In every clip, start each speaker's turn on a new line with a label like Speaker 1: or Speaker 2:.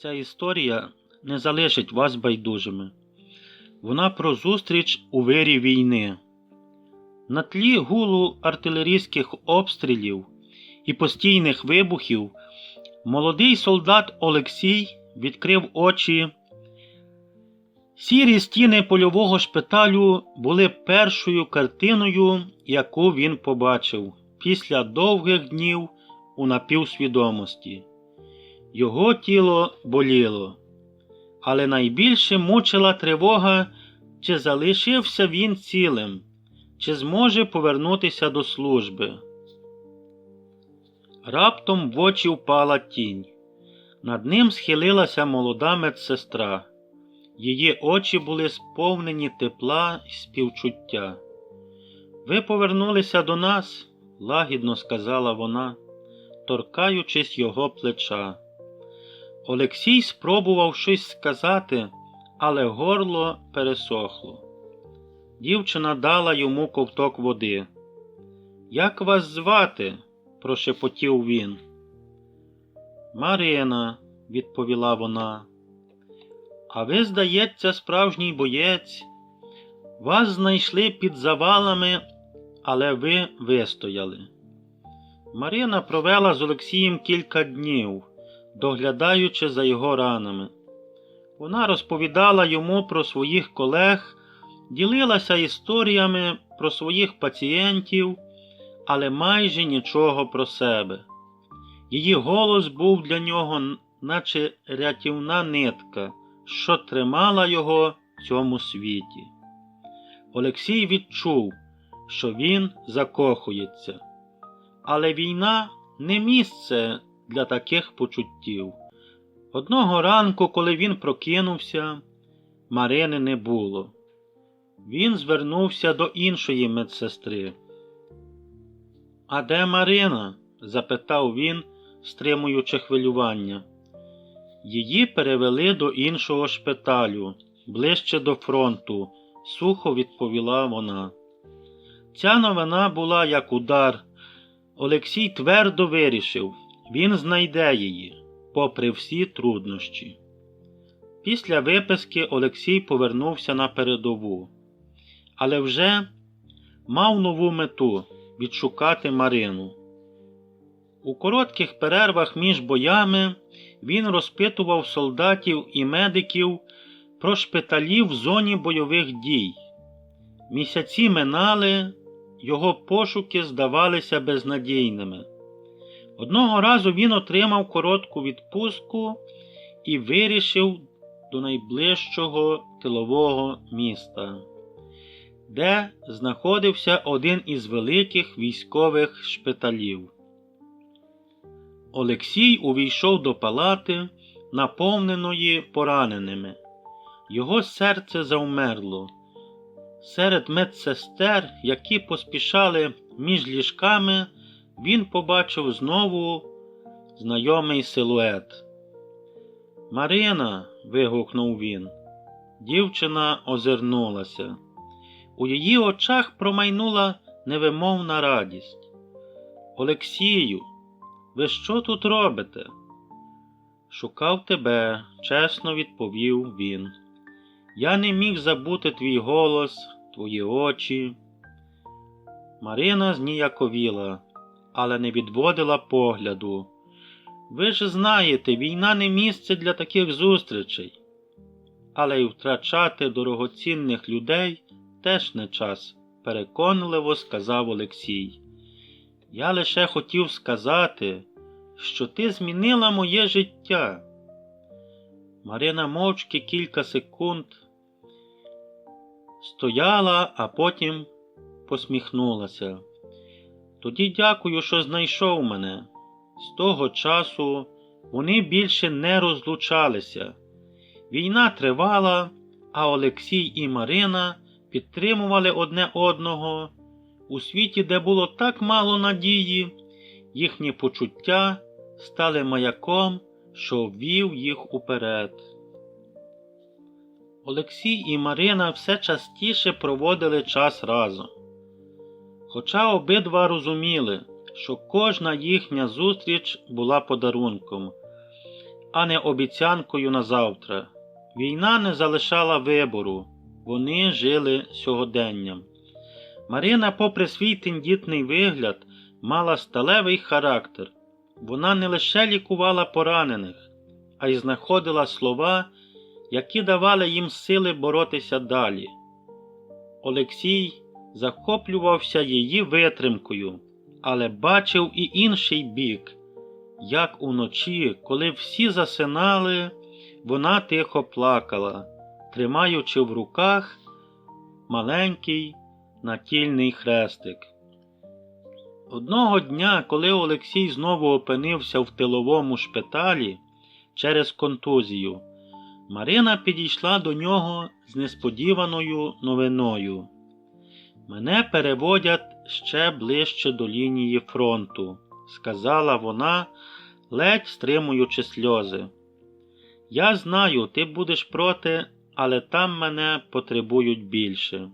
Speaker 1: Ця історія не залишить вас байдужими. Вона про зустріч у вирі війни. На тлі гулу артилерійських обстрілів і постійних вибухів молодий солдат Олексій відкрив очі. Сірі стіни польового шпиталю були першою картиною, яку він побачив після довгих днів у напівсвідомості. Його тіло боліло, але найбільше мучила тривога, чи залишився він цілим, чи зможе повернутися до служби. Раптом в очі впала тінь. Над ним схилилася молода медсестра. Її очі були сповнені тепла і співчуття. Ви повернулися до нас, лагідно сказала вона, торкаючись його плеча. Олексій спробував щось сказати, але горло пересохло. Дівчина дала йому ковток води. Як вас звати? прошепотів він. Марина, відповіла вона. А ви, здається, справжній боєць. Вас знайшли під завалами, але ви вистояли. Марина провела з Олексієм кілька днів, доглядаючи за його ранами. Вона розповідала йому про своїх колег, ділилася історіями про своїх пацієнтів, але майже нічого про себе. Її голос був для нього, наче рятівна нитка, що тримала його в цьому світі. Олексій відчув, що він закохується. Але війна не місце для таких почуттів. Одного ранку, коли він прокинувся, Марини не було. Він звернувся до іншої медсестри. А де Марина? запитав він, стримуючи хвилювання. Її перевели до іншого шпиталю, ближче до фронту, сухо відповіла вона. Ця новина була як удар. Олексій твердо вирішив, він знайде її, попри всі труднощі. Після виписки Олексій повернувся на передову, але вже мав нову мету відшукати Марину. У коротких перервах між боями він розпитував солдатів і медиків про шпиталі в зоні бойових дій. Місяці минали, його пошуки здавалися безнадійними. Одного разу він отримав коротку відпустку і вирішив до найближчого тилового міста, де знаходився один із великих військових шпиталів. Олексій увійшов до палати, наповненої пораненими. Його серце завмерло. Серед медсестер, які поспішали між ліжками, він побачив знову знайомий силует. Марина. вигукнув він. Дівчина озирнулася. У її очах промайнула невимовна радість. Олексію, ви що тут робите? Шукав тебе, чесно відповів він. Я не міг забути твій голос, твої очі. Марина зніяковіла, але не відводила погляду. Ви ж знаєте, війна не місце для таких зустрічей, але й втрачати дорогоцінних людей теж не час, переконливо сказав Олексій. Я лише хотів сказати, що ти змінила моє життя. Марина мовчки кілька секунд стояла, а потім посміхнулася. Тоді дякую, що знайшов мене. З того часу вони більше не розлучалися. Війна тривала, а Олексій і Марина підтримували одне одного. У світі, де було так мало надії, їхні почуття стали маяком, що ввів їх уперед. Олексій і Марина все частіше проводили час разом. Хоча обидва розуміли, що кожна їхня зустріч була подарунком, а не обіцянкою на завтра. Війна не залишала вибору, вони жили сьогоденням. Марина, попри свій тендітний вигляд, мала сталевий характер. Вона не лише лікувала поранених, а й знаходила слова, які давали їм сили боротися далі. Олексій захоплювався її витримкою, але бачив і інший бік, як уночі, коли всі засинали, вона тихо плакала, тримаючи в руках маленький натільний хрестик. Одного дня, коли Олексій знову опинився в тиловому шпиталі через контузію, Марина підійшла до нього з несподіваною новиною. Мене переводять ще ближче до лінії фронту, сказала вона, ледь стримуючи сльози. Я знаю, ти будеш проти, але там мене потребують більше.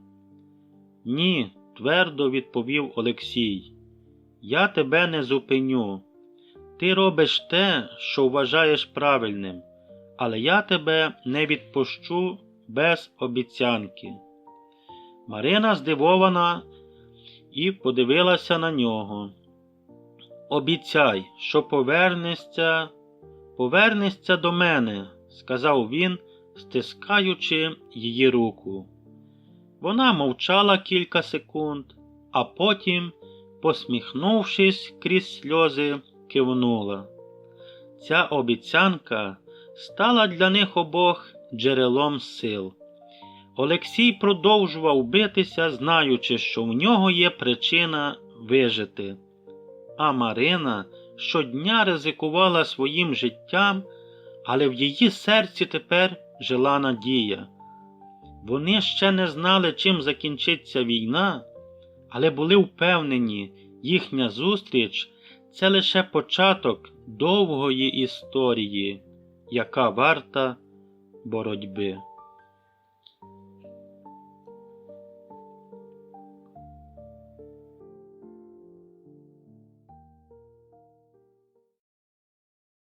Speaker 1: Ні, твердо відповів Олексій. Я тебе не зупиню. Ти робиш те, що вважаєш правильним, але я тебе не відпущу без обіцянки. Марина здивована і подивилася на нього. Обіцяй, що повернешся, повернешся до мене, сказав він, стискаючи її руку. Вона мовчала кілька секунд, а потім, посміхнувшись крізь сльози, кивнула. Ця обіцянка стала для них обох джерелом сил. Олексій продовжував битися, знаючи, що в нього є причина вижити. А Марина щодня ризикувала своїм життям, але в її серці тепер жила надія. Вони ще не знали, чим закінчиться війна, але були впевнені, їхня зустріч це лише початок довгої історії, яка варта боротьби.